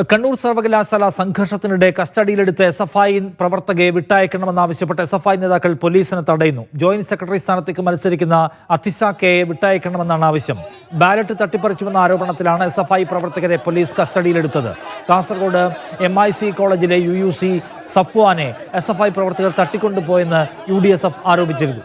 കണ്ണൂർ സർവകലാശാല സംഘർഷത്തിനിടെ കസ്റ്റഡിയിലെടുത്ത എസ് എഫ് ഐ പ്രവർത്തകയെ വിട്ടയക്കണമെന്നാവശ്യപ്പെട്ട് എസ് എഫ് ഐ നേതാക്കൾ പോലീസിനെ തടയുന്നു. ജോയിന്റ് സെക്രട്ടറി സ്ഥാനത്തേക്ക് മത്സരിക്കുന്ന അത്തിസ കെയെ വിട്ടയക്കണമെന്നാണ് ആവശ്യം. ബാലറ്റ് തട്ടിപ്പറിച്ചുവെന്ന ആരോപണത്തിലാണ് എസ് എഫ് ഐ പ്രവർത്തകരെ പോലീസ് കസ്റ്റഡിയിലെടുത്തത്. കാസർഗോഡ് എം ഐ സി കോളേജിലെ യു യു സി സഫ്വാനെ എസ് എഫ് ഐ പ്രവർത്തകർ തട്ടിക്കൊണ്ടുപോയെന്ന് യു ഡി എസ് എഫ് ആരോപിച്ചിരുന്നു.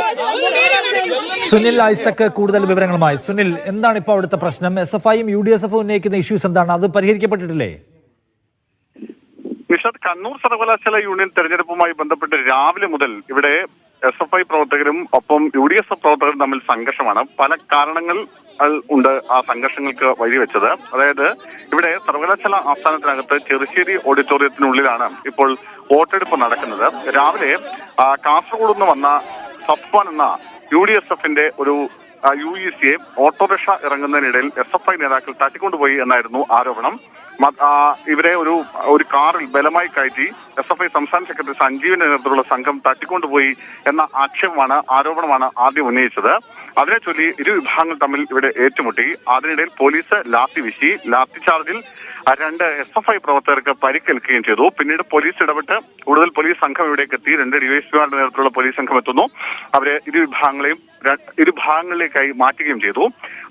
സുനിൽ ഐസക്ക് കൂടുതൽ വിവരങ്ങളുമായി. സുനിൽ എന്താണ് ഇപ്പോൾ അവിടുത്തെ പ്രശ്നം? എസ് എഫ് ഐയും യു ഡി എസ് എഫും ഉന്നയിക്കുന്ന ഇഷ്യൂസ് എന്താണ്? അത് പരിഹരിക്കപ്പെട്ടിട്ടില്ലേ? നിഷാദ് കണ്ണൂർ സർവകലാശാല യൂണിയൻ തെരഞ്ഞെടുപ്പുമായി ബന്ധപ്പെട്ട് രാവിലെ മുതൽ ഇവിടെ എസ് എഫ് ഐ പ്രവർത്തകരും ഒപ്പം യു ഡി എസ് എഫ് പ്രവർത്തകരും തമ്മിൽ സംഘർഷമാണ്. പല കാരണങ്ങൾ ഉണ്ട് ആ സംഘർഷങ്ങൾക്ക് വഴിവെച്ചത്. അതായത് ഇവിടെ സർവകലാശാല ആസ്ഥാനത്തിനകത്ത് ചെറുശ്ശേരി ഓഡിറ്റോറിയത്തിനുള്ളിലാണ് ഇപ്പോൾ വോട്ടെടുപ്പ് നടക്കുന്നത്. രാവിലെ കാസർഗോഡ് നിന്ന് വന്ന സഫ്വാൻ എന്ന യു ഡി എസ് എഫിന്റെ ഒരു യു ഇ സിയെ ഓട്ടോറിക്ഷ ഇറങ്ങുന്നതിനിടയിൽ എസ് എഫ് ഐ നേതാക്കൾ തട്ടിക്കൊണ്ടുപോയി എന്നായിരുന്നു ആരോപണം. ഇവരെ ഒരു ഒരു കാറിൽ ബലമായി കയറ്റി എസ് എഫ് ഐ സംസ്ഥാന സെക്രട്ടറി സഞ്ജീവിന്റെ നേതൃത്വത്തിലുള്ള സംഘം തട്ടിക്കൊണ്ടുപോയി എന്ന ആക്ഷേപമാണ് ആരോപണമാണ് ആദ്യം ഉന്നയിച്ചത്. അതിനെ ചൊല്ലി ഇരു വിഭാഗങ്ങൾ തമ്മിൽ ഇവിടെ ഏറ്റുമുട്ടി. അതിനിടയിൽ പോലീസ് ലാത്തി വീശി ലാത്തി ചാർജിൽ രണ്ട് എസ് എഫ് ഐ പ്രവർത്തകർക്ക് പരിക്കേൽക്കുകയും ചെയ്തു. പിന്നീട് പോലീസ് ഇടപെട്ട് കൂടുതൽ പോലീസ് സംഘം ഇവിടേക്ക് എത്തി രണ്ട് ഡിവൈഎസ്പിമാരുടെ നേതൃത്വത്തിലുള്ള പോലീസ് സംഘം എത്തുന്നു. അവരെ ഇരു വിഭാഗങ്ങളെയും ഇരു ഭാഗങ്ങളിലേക്കായി മാറ്റുകയും ചെയ്തു.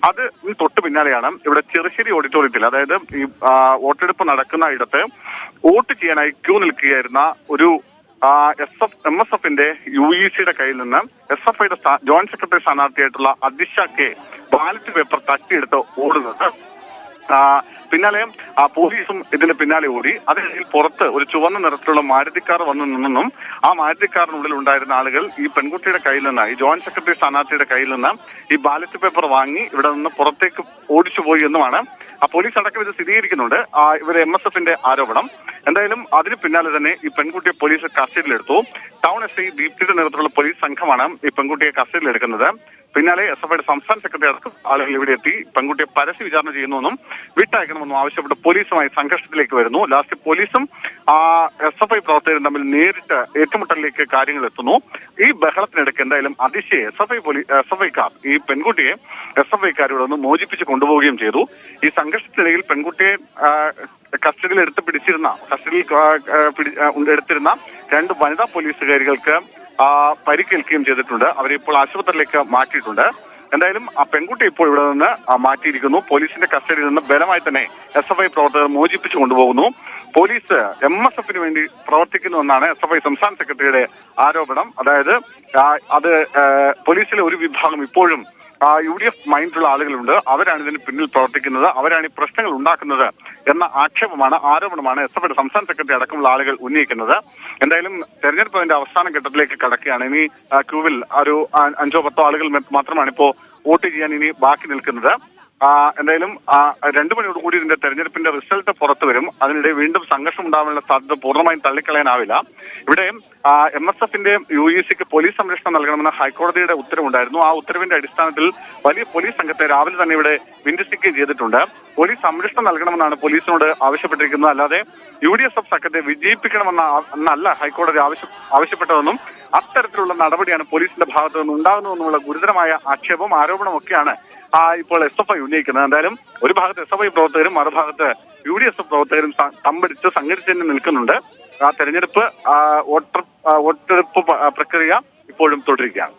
അത് തൊട്ട് പിന്നാലെയാണ് ഇവിടെ ചെറുശ്ശേരി ഓഡിറ്റോറിയത്തിൽ അതായത് ഈ വോട്ടെടുപ്പ് നടക്കുന്ന ഇടത്ത് വോട്ട് ചെയ്യാനായി ക്യൂ നിൽക്കുകയായിരുന്ന ഒരു എസ് എഫ് എം എസ് എഫിന്റെ യു ഇ സിയുടെ കയ്യിൽ നിന്ന് എസ് എഫ് ഐയുടെ ജോയിന്റ് സെക്രട്ടറി സ്ഥാനാർത്ഥിയായിട്ടുള്ള അദിഷ കെ ബാലറ്റ് പേപ്പർ തട്ടിയെടുത്ത് ഓടുന്നത് പിന്നാലെ ആ പോലീസും ഇതിന്റെ പിന്നാലെ ഓടി. അതിനിടയിൽ പുറത്ത് ഒരു ചുവന്ന നിറത്തിലുള്ള മാരുതിക്കാർ കാർ വന്നു നിന്നെന്നും ആ മാരുതിക്കാറിനുള്ളിൽ ഉണ്ടായിരുന്ന ആളുകൾ ഈ പെൺകുട്ടിയുടെ കയ്യിൽ നിന്ന് ഈ ജോയിന്റ് സെക്രട്ടറി സ്ഥാനാർത്ഥിയുടെ കയ്യിൽ നിന്ന് ഈ ബാലറ്റ് പേപ്പർ വാങ്ങി ഇവിടെ നിന്ന് പുറത്തേക്ക് ഓടിച്ചു പോയി എന്നുമാണ് ആ പോലീസ് അടക്കം ഇത് സ്ഥിരീകരിക്കുന്നുണ്ട്. ഇവർ എം എസ് എഫിന്റെ ആരോപണം. എന്തായാലും അതിന് പിന്നാലെ തന്നെ ഈ പെൺകുട്ടിയെ പോലീസ് കസ്റ്റഡിയിലെടുത്തു. ടൗൺ എസ് ഐ ദീപ്തിയുടെ നേതൃത്വത്തിലുള്ള പോലീസ് സംഘമാണ് ഈ പെൺകുട്ടിയെ കസ്റ്റഡിയിലെടുക്കുന്നത്. പിന്നാലെ എസ് എഫ് ഐയുടെ സംസ്ഥാന സെക്രട്ടറി അടക്കം ആളുകൾ ഇവിടെ എത്തി. പെൺകുട്ടിയെ പരസ്യ വിചാരണ ചെയ്യുന്നുവെന്നും വിട്ടയക്കണമെന്നും ആവശ്യപ്പെട്ട് പോലീസുമായി സംഘർഷത്തിലേക്ക് വരുന്നു. ലാസ്റ്റ് പോലീസും എസ് എഫ് ഐ പ്രവർത്തകരും തമ്മിൽ നേരിട്ട് ഏറ്റുമുട്ടലിലേക്ക് കാര്യങ്ങൾ എത്തുന്നു. ഈ ബഹളത്തിനിടയ്ക്ക് എന്തായാലും അതിശയെ S F I police S F ഐക്കാർ ഈ പെൺകുട്ടിയെ എസ് എഫ് ഐക്കാരോട് ഒന്ന് മോചിപ്പിച്ച് കൊണ്ടുപോവുകയും ചെയ്തു. ഈ സംഘർഷത്തിനിടയിൽ പെൺകുട്ടിയെ കസ്റ്റഡിയിൽ എടുത്ത് പിടിച്ചിരുന്ന കസ്റ്റഡിയിൽ എടുത്തിരുന്ന രണ്ട് വനിതാ പോലീസുകാരികൾക്ക് പരിക്കേൽക്കുകയും ചെയ്തിട്ടുണ്ട്. അവരെ ഇപ്പോൾ ആശുപത്രിയിലേക്ക് മാറ്റിയിട്ടുണ്ട്. എന്തായാലും ആ പെൺകുട്ടി ഇപ്പോൾ ഇവിടെ നിന്ന് മാറ്റിയിരിക്കുന്നു. പോലീസിന്റെ കസ്റ്റഡിയിൽ നിന്ന് ബലമായി തന്നെ എസ് എഫ് ഐ പ്രവർത്തകർ മോചിപ്പിച്ചു കൊണ്ടുപോകുന്നു. പോലീസ് എം എസ് എഫിന് വേണ്ടി പ്രവർത്തിക്കുന്നു എന്നാണ് എസ് എഫ് ഐ സംസ്ഥാന സെക്രട്ടറിയുടെ ആരോപണം. അതായത് അത് പോലീസിലെ ഒരു വിഭാഗം ഇപ്പോഴും യു ഡി എഫ് മൈൻഡുള്ള ആളുകളുണ്ട്. അവരാണ് ഇതിന് പിന്നിൽ പ്രവർത്തിക്കുന്നത്. അവരാണ് ഈ പ്രശ്നങ്ങൾ ഉണ്ടാക്കുന്നത്. എന്ന ആക്ഷേപമാണ് ആരോപണമാണ് എസ് എഫ് സംസ്ഥാന സെക്രട്ടറി അടക്കമുള്ള ആളുകൾ ഉന്നയിക്കുന്നത്. എന്തായാലും തെരഞ്ഞെടുപ്പ് അതിന്റെ അവസാന ഘട്ടത്തിലേക്ക് കടക്കുകയാണ്. ഇനി ക്യൂവിൽ ഒരു അഞ്ചോ പത്തോ ആളുകൾ മാത്രമാണ് ഇപ്പോ വോട്ട് ചെയ്യാൻ ഇനി ബാക്കി നിൽക്കുന്നത്. എന്തായാലും രണ്ടു മണിയോട് കൂടി ഇതിന്റെ തെരഞ്ഞെടുപ്പിന്റെ റിസൾട്ട് പുറത്തു വരും. അതിനിടെ വീണ്ടും സംഘർഷം ഉണ്ടാവാനുള്ള സാധ്യത പൂർണമായും തള്ളിക്കളയാനാവില്ല. ഇവിടെ എം എസ് എഫിന്റെ യു ഇ സിക്ക് പോലീസ് സംരക്ഷണം നൽകണമെന്ന ഹൈക്കോടതിയുടെ ഉത്തരവുണ്ടായിരുന്നു. ആ ഉത്തരവിന്റെ അടിസ്ഥാനത്തിൽ വലിയ പോലീസ് സംഘത്തെ രാവിലെ തന്നെ ഇവിടെ വിന്യസിക്കുകയും ചെയ്തിട്ടുണ്ട്. പോലീസ് സംരക്ഷണം നൽകണമെന്നാണ് പോലീസിനോട് ആവശ്യപ്പെട്ടിരിക്കുന്നത്. അല്ലാതെ യു ഡി എസ് എഫ് സംഘത്തെ വിജയിപ്പിക്കണമെന്ന എന്നല്ല ഹൈക്കോടതി ആവശ്യ ആവശ്യപ്പെട്ടതെന്നും അത്തരത്തിലുള്ള നടപടിയാണ് പോലീസിന്റെ ഭാഗത്തു നിന്ന് ഉണ്ടാകുന്നതെന്നുള്ള ഗുരുതരമായ ആക്ഷേപം ആരോപണവും ഒക്കെയാണ് ആ ഇപ്പോൾ എസ് എഫ് ഐ ഉന്നയിക്കുന്നത്. എന്തായാലും ഒരു ഭാഗത്ത് എസ് എഫ് ഐ പ്രവർത്തകരും മറുഭാഗത്ത് യു ഡി എസ് എഫ് പ്രവർത്തകരും തമ്പടിച്ച് സംഘടിച്ച് തന്നെ നിൽക്കുന്നുണ്ട്. ആ തെരഞ്ഞെടുപ്പ് വോട്ടെടുപ്പ് പ്രക്രിയ ഇപ്പോഴും തുടരുകയാണ്.